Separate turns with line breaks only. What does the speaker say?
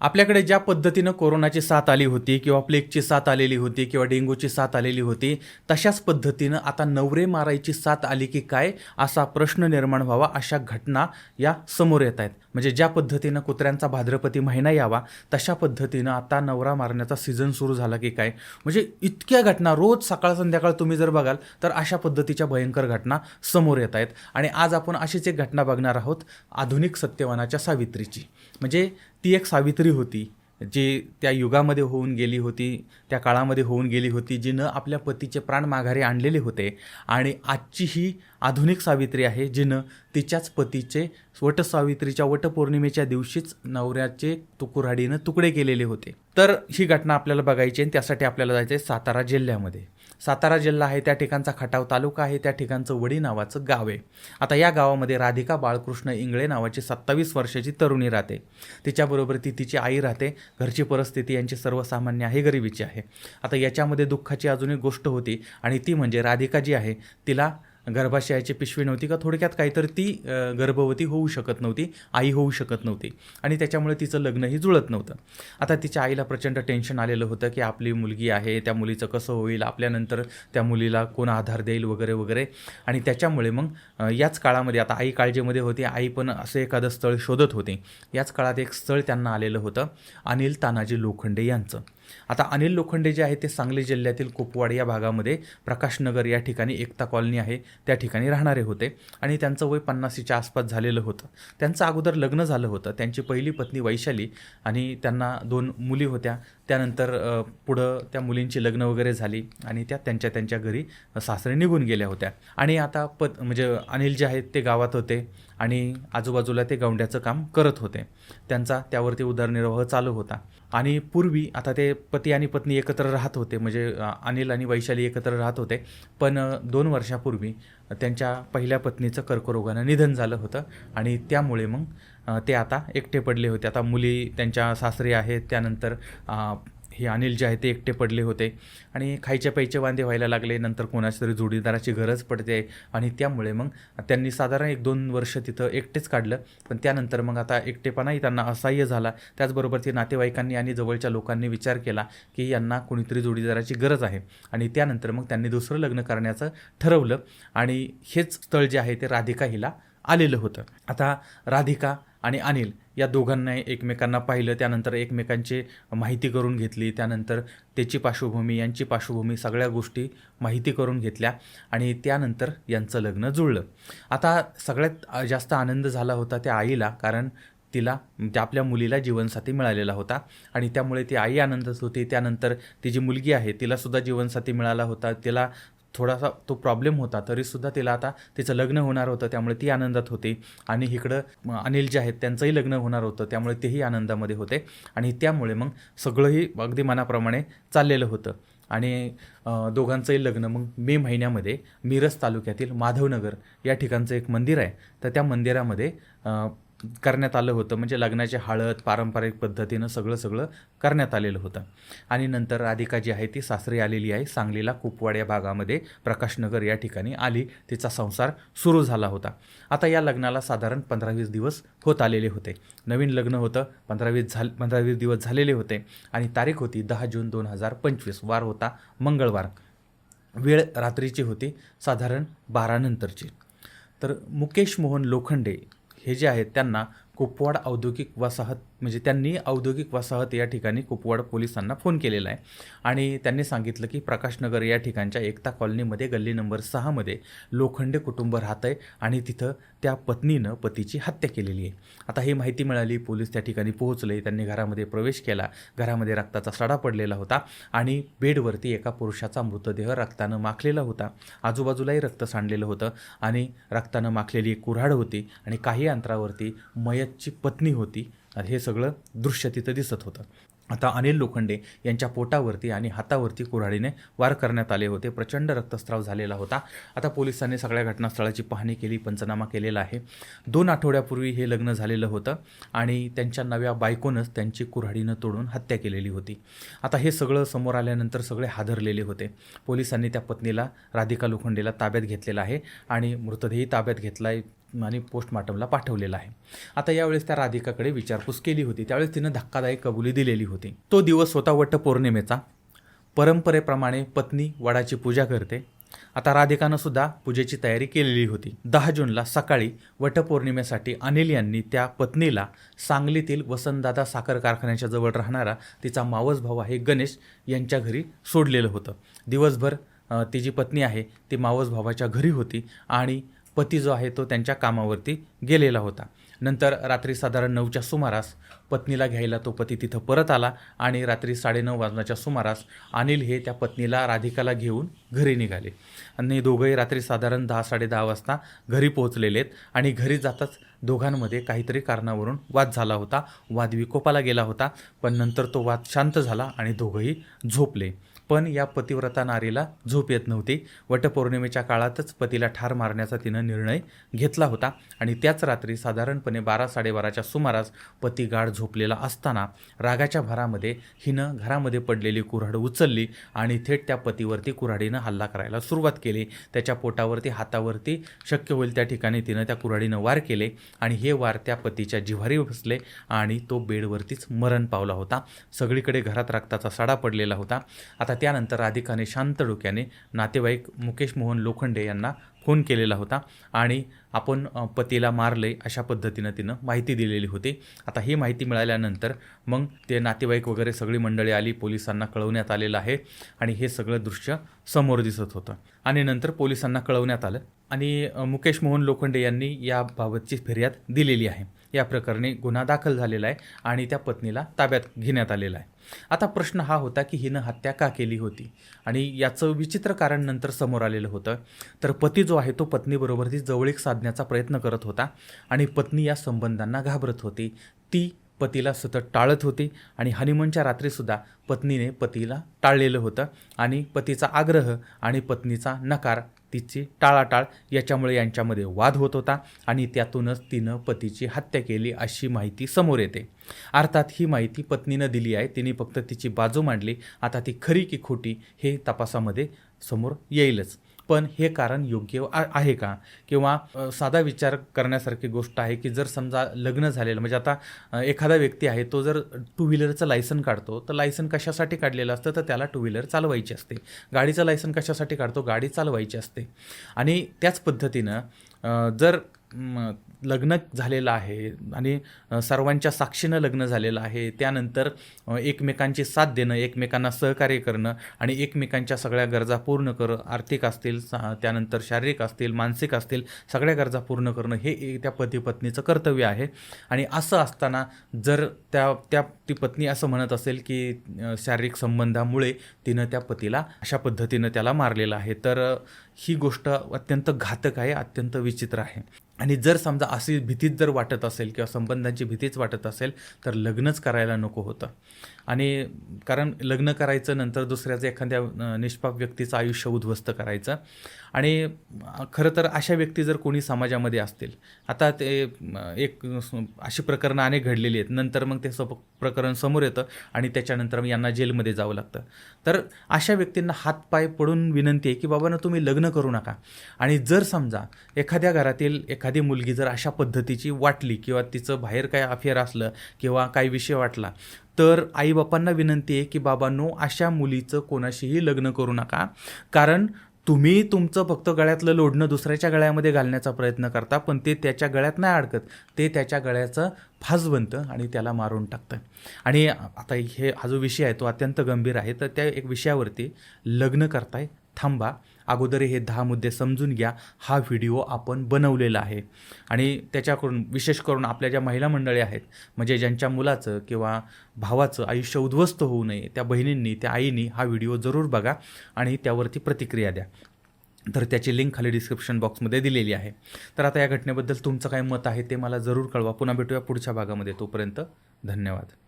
आपल्याकडे ज्या पद्धतीनं कोरोनाची साथ आली होती किंवा प्लेगची साथ आलेली होती किंवा डेंग्यूची साथ आलेली होती तशाच पद्धतीनं आता नवरे मारायची साथ आली की काय असा प्रश्न निर्माण व्हावा अशा घटना या समोर येत आहेत. म्हणजे ज्या पद्धतीनं कुत्र्यांचा भाद्रपती महिना यावा तशा पद्धतीनं आता नवरा मारण्याचा सीझन सुरू झाला की काय? म्हणजे इतक्या घटना रोज सकाळ संध्याकाळ तुम्ही जर बघाल तर अशा पद्धतीच्या भयंकर घटना समोर येत आहेत. आणि आज आपण अशीच एक घटना बघणार आहोत आधुनिक सत्यवानाच्या सावित्रीची. म्हणजे ती एक सावित्री होती. जी त्या युगामध्ये होऊन गेली होती त्या काळामध्ये होऊन गेली होती जिनं आपल्या पतीचे प्राण माघारी आणलेले होते. आणि आजची ही आधुनिक सावित्री आहे जिनं तिच्याच पतीचे वटसावित्रीच्या वटपौर्णिमेच्या दिवशीच नवऱ्याचे तुकुराडीनं तुकडे केलेले होते. तर ही घटना आपल्याला बघायची आणि त्यासाठी आपल्याला जायचं आहे सातारा जिल्ह्यामध्ये. सातारा जिल्हा आहे त्या ठिकाणचा खटाव तालुका आहे त्या ठिकाणचं वडी नावाचं गाव आहे. आता या गावामध्ये राधिका बाळकृष्ण इंगळे नावाची सत्तावीस वर्षाची तरुणी राहते. तिच्याबरोबर ती तिची आई राहते. घरची परिस्थिती यांची सर्वसामान्य आहे गरिबीची आहे. आता याच्यामध्ये दुःखाची अजून एक गोष्ट होती आणि ती म्हणजे राधिका जी आहे तिला गर्भाशयाची पिशवी नव्हती का थोडक्यात काहीतरी ती गर्भवती होऊ शकत नव्हती आई होऊ शकत नव्हती आणि त्याच्यामुळे तिचं लग्नही जुळत नव्हतं. आता तिच्या आईला प्रचंड टेन्शन आलेलं होतं की आपली मुलगी आहे त्या मुलीचं कसं होईल आपल्यानंतर त्या मुलीला कोण आधार देईल वगैरे वगैरे. आणि त्याच्यामुळे मग याच काळामध्ये आता आई काळजीमध्ये होती आई पण असं एखादं स्थळ शोधत होती. याच काळात एक स्थळ त्यांना आलेलं होतं अनिल तानाजी लोखंडे यांचं. आता अनिल लोखंडे जे आहे ते सांगली जिल्ह्यातील कुपवाड या भागामध्ये प्रकाशनगर या ठिकाणी एकता कॉलनी आहे. त्या ठिकाणी राहणारे होते. आणि त्यांचं वय पन्नासीच्या आसपास झालेलं होतं. त्यांचं अगोदर लग्न झालं होतं. त्यांची पहिली पत्नी वैशाली आणि त्यांना दोन मुली होत्या. त्यानंतर पुढं त्या मुलींची लग्न वगैरे झाली आणि त्या त्यांच्या त्यांच्या घरी सासरे निघून गेल्या होत्या. आणि आता पत म्हणजे अनिल जे आहेत ते गावात होते. आणि आजूबाजूला ते गवंड्याचं काम करत होते. त्यांचा त्यावरती उदरनिर्वाह चालू होता. आणि पूर्वी आता ते पती आणि पत्नी एकत्र राहत होते म्हणजे अनिल आणि वैशाली एकत्र राहत होते. पण दोन वर्षापूर्वी त्यांच्या पहिल्या पत्नीचं कर्करोगानं निधन झालं होतं आणि त्यामुळे मग ते आता एकटे पडले होते. आता मुली त्यांच्या सासरे आहेत त्यानंतर हे अनिल जे आहे ते एकटे पडले होते. आणि खायचे पैचे वांदे व्हायला लागले. नंतर कोणाची तरी जोडीदाराची गरज पडते. आणि त्यामुळे मग त्यांनी साधारण एक दोन वर्ष तिथं एकटेच काढलं. पण त्यानंतर मग आता एकटेपणाही त्यांना असह्य झाला. त्याचबरोबर ते नातेवाईकांनी आणि जवळच्या लोकांनी विचार केला की यांना कोणीतरी जोडीदाराची गरज आहे. आणि त्यानंतर मग त्यांनी दुसरं लग्न करण्याचं ठरवलं. आणि हेच स्थळ जे आहे ते राधिका हिला आलेलं होतं. आता राधिका आणि अनिल या दोघांना एकमेकांना पाहिलं त्यानंतर एकमेकांची माहिती करून घेतली त्यानंतर त्याची पार्श्वभूमी यांची पार्श्वभूमी सगळ्या गोष्टी माहिती करून घेतल्या आणि त्यानंतर यांचं लग्न जुळलं. आता सगळ्यात जास्त आनंद झाला होता त्या आईला कारण तिला त्या आपल्या मुलीला जीवनसाथी मिळालेला होता आणि त्यामुळे ती आई आनंदच होती. त्यानंतर ती जी मुलगी आहे तिलासुद्धा जीवनसाथी मिळाला होता. तिला थोडासा तो प्रॉब्लेम होता तरीसुद्धा तिला आता तिचं लग्न होणार होतं त्यामुळे ती आनंदात होती. आणि इकडं अनिल जे आहेत त्यांचंही लग्न होणार होतं त्यामुळे तेही आनंदामध्ये होते. आणि त्यामुळे मग सगळंही अगदी मनाप्रमाणे चाललेलं होतं. आणि दोघांचंही लग्न मग मे महिन्यामध्ये मिरज तालुक्यातील माधवनगर या ठिकाणचं एक मंदिर आहे. तर त्या मंदिरामध्ये करण्यात आलं होतं. म्हणजे लग्नाची हळद पारंपरिक पद्धतीनं सगळं सगळं करण्यात आलेलं होतं. आणि नंतर राधिका जी आहे ती सासरी आलेली आहे सांगलीला कुपवाड या भागामध्ये प्रकाशनगर या ठिकाणी आली. तिचा संसार सुरू झाला होता. आता या लग्नाला साधारण पंधरा वीस दिवस होत आलेले होते. नवीन लग्न होतं पंधरा वीस झाल पंधरा वीस दिवस झालेले होते. आणि तारीख होती दहा जून दोन हजार पंचवीस. वार होता मंगळवार. वेळ रात्रीची होती साधारण बारानंतरची तर मुकेश मोहन लोखंडे हे जे आहेत त्यांना कुपवाड औद्योगिक वसाहत म्हणजे त्यांनी औद्योगिक वसाहत या ठिकाणी कुपवाड पोलिसांना फोन केलेला आहे. आणि त्यांनी सांगितलं की प्रकाशनगर या ठिकाणच्या एकता कॉलनीमध्ये गल्ली नंबर सहामध्ये लोखंडे कुटुंब राहतं आहे आणि तिथं त्या पत्नीनं पतीची हत्या केलेली आहे. आता ही माहिती मिळाली पोलीस त्या ठिकाणी पोहोचले त्यांनी घरामध्ये प्रवेश केला घरामध्ये रक्ताचा सडा पडलेला होता आणि बेडवरती एका पुरुषाचा मृतदेह रक्तानं माखलेला होता. आजूबाजूलाही रक्त सांडलेलं होतं आणि रक्तानं माखलेली एक कुऱ्हाड होती आणि काही अंतरावरती मयतची पत्नी होती. हे सगळं दृश्य तिथं दिसत होतं. आता अनिल लोखंडे यांच्या पोटावरती आणि हातावरती कुऱ्हाडीने वार करण्यात आले होते. प्रचंड रक्तस्राव झालेला होता. आता पोलिसांनी सगळ्या घटनास्थळाची पाहणी केली पंचनामा केलेला आहे. दोन आठवड्यापूर्वी हे लग्न झालेलं होतं आणि त्यांच्या नव्या बायकोनंच त्यांची कुऱ्हाडीनं तोडून हत्या केलेली होती. आता हे सगळं समोर आल्यानंतर सगळे हादरलेले होते. पोलिसांनी त्या पत्नीला राधिका लोखंडेला ताब्यात घेतलेला आहे आणि मृतदेही ताब्यात घेतला आहे आणि पोस्टमॉर्टमला पाठवलेला आहे. आता यावेळेस त्या राधिकाकडे विचारपूस केली होती. त्यावेळेस तिनं धक्कादायक कबुली दिलेली होती. तो दिवस होता वटपौर्णिमेचा. परंपरेप्रमाणे पत्नी वडाची पूजा करते. आता राधिकानं सुद्धा पूजेची तयारी केलेली होती. दहा जूनला सकाळी वटपौर्णिमेसाठी अनिल यांनी त्या पत्नीला सांगलीतील वसंतदादा साखर कारखान्याच्या जवळ राहणारा तिचा मावस भाऊ आहे गणेश यांच्या घरी सोडलेलं होतं. दिवसभर ती जी पत्नी आहे ती मावस भावाच्या घरी होती आणि पती जो आहे तो त्यांच्या कामावरती गेलेला होता. नंतर रात्री साधारण नऊच्या सुमारास पत्नीला घ्यायला तो पती तिथं परत आला आणि रात्री साडेनऊ वाजण्याच्या सुमारास अनिल हे त्या पत्नीला राधिकाला घेऊन घरी निघाले. आणि दोघंही रात्री साधारण दहा साडेदहा वाजता घरी पोहोचलेले आहेत आणि घरी जाताच दोघांमध्ये काहीतरी कारणावरून वाद झाला होता. वाद विकोपाला गेला होता पण नंतर तो वाद शांत झाला आणि दोघंही झोपले. पण या पतिव्रता नारीला झोप येत नव्हती. वटपौर्णिमेच्या काळातच पतीला ठार मारण्याचा तिनं निर्णय घेतला होता आणि त्याच रात्री साधारणपणे बारा साडेबाराच्या सुमारास पती गाढ झोपलेला असताना रागाच्या भरामध्ये हिनं घरामध्ये पडलेली कुऱ्हाड उचलली आणि थेट त्या पतीवरती कुऱ्हाडीनं हल्ला करायला सुरुवात केली. त्याच्या पोटावरती हातावरती शक्य होईल त्या ठिकाणी तिनं त्या कुऱ्हाडीनं वार केले आणि हे वार त्या पतीच्या जिव्हारी बसले आणि तो बेडवरतीच मरण पावला होता. सगळीकडे घरात रक्ताचा सडा पडलेला होता. आता त्यानंतर राधिकाने शांत डोक्याने नातेवाईक मुकेश मोहन लोखंडे यांना फोन केलेला होता आणि आपण पतीला मारले अशा पद्धतीनं तिनं माहिती दिलेली होती. आता ही माहिती मिळाल्यानंतर मग ते नातेवाईक वगैरे सगळी मंडळी आली पोलिसांना कळवण्यात आलेलं आहे आणि हे सगळं दृश्य समोर दिसत होतं. आणि नंतर पोलिसांना कळवण्यात आलं आणि मुकेश मोहन लोखंडे यांनी याबाबतची फिर्याद दिलेली आहे. या प्रकरणी गुन्हा दाखल झालेला आहे आणि त्या पत्नीला ताब्यात घेण्यात आलेला आहे. आता प्रश्न हा होता की हिनं हत्या का केली होती? आणि याचं विचित्र कारण नंतर समोर आलेलं होतं. तर पती जो आहे तो पत्नीबरोबर ती जवळीक साधण्याचा प्रयत्न करत होता आणि पत्नी या संबंधांना घाबरत होती. ती पतीला सतत टाळत होती आणि हनीमूनच्या रात्रीसुद्धा पत्नीने पतीला टाळलेलं होतं आणि पतीचा आग्रह आणि पत्नीचा नकार तिची टाळाटाळ याच्यामुळे यांच्यामध्ये वाद होत होता आणि त्यातूनच तिनं पतीची हत्या केली अशी माहिती समोर येते. अर्थात ही माहिती पत्नीनं दिली आहे. तिने फक्त तिची बाजू मांडली. आता ती खरी की खोटी हे तपासामध्ये समोर येईलच. पण हे कारण योग्य आ- आहे का? किंवा साधा विचार करण्यासारखी गोष्ट आहे की जर समजा लग्न झालेलं म्हणजे आता एखादा व्यक्ती आहे तो जर टू व्हीलरचं लायसन काढतो तर लायसन कशासाठी काढलेलं असतं? तर त्याला टू व्हीलर चालवायची असते. गाडीचं लायसन कशासाठी काढतो? गाडी चालवायची असते. आणि त्याच पद्धतीनं जर लग्न झालेलं आहे आणि सर्वांच्या साक्षीनं लग्न झालेलं आहे. त्यानंतर एकमेकांची साथ देणं एकमेकांना सहकार्य करणं आणि एकमेकांच्या सगळ्या गरजा पूर्ण करणं आर्थिक असतील सा- त्यानंतर शारीरिक असतील मानसिक असतील सगळ्या गरजा पूर्ण करणं हे त्या पती पत्नीचं कर्तव्य आहे. आणि असं असताना जर त्या त्या ती पत्नी असं म्हणत असेल की शारीरिक संबंधामुळे तिनं त्या पतीला अशा पद्धतीनं त्याला मारलेलं आहे तर ही गोष्ट अत्यंत घातक आहे अत्यंत विचित्र आहे. आणि जर समजा अशी भीतीच जर वाटत असेल किंवा संबंधांची भीतीच वाटत असेल तर लग्नच करायला नको होतं. आणि कारण लग्न करायचं नंतर दुसऱ्याचं एखाद्या निष्पाप व्यक्तीचं आयुष्य उद्ध्वस्त करायचं. आणि खरं तर अशा व्यक्ती जर कोणी समाजामध्ये असतील आता ते एक अशी प्रकरणं अनेक घडलेली आहेत. नंतर मग ते सप प्रकरण समोर येतं आणि त्याच्यानंतर मग यांना जेलमध्ये जावं लागतं. तर अशा व्यक्तींना हातपाय पडून विनंती आहे की बाबांना तुम्ही लग्न करू नका. आणि जर समजा एखाद्या घरातील एखादी मुलगी जर अशा पद्धतीची वाटली किंवा तिचं बाहेर काय अफेअर असलं किंवा काही विषय वाटला तर आईबापांना विनंती आहे की बाबांनो अशा मुलीचं कोणाशीही लग्न करू नका. कारण तुम्ही तुमचं फक्त गळ्यातलं लोढणं दुसऱ्याच्या गळ्यामध्ये घालण्याचा प्रयत्न करता पण ते त्याच्या गळ्यात नाही अडकत. ते त्याच्या गळ्याचं फास बनतं आणि त्याला मारून टाकतं. आणि आता हे हा जो विषय आहे तो अत्यंत गंभीर आहे. तर त्या एक विषयावरती लग्न करताय थांबा. अगोदर हे दहा मुद्दे समजून घ्या. हा व्हिडिओ आपण बनवलेला आहे. आणि त्याच्याकडून विशेष करून आपल्या ज्या महिला मंडळी आहेत म्हणजे ज्यांच्या मुलाचं किंवा भावाचं आयुष्य उद्ध्वस्त होऊ नये त्या बहिणींनी त्या आईनी हा व्हिडिओ जरूर बघा आणि त्यावरती प्रतिक्रिया द्या. तर त्याची लिंक खाली डिस्क्रिप्शन बॉक्समध्ये दिलेली आहे. तर आता या घटनेबद्दल तुमचं काय मत आहे ते मला जरूर कळवा. पुन्हा भेटूया पुढच्या भागामध्ये. तोपर्यंत धन्यवाद.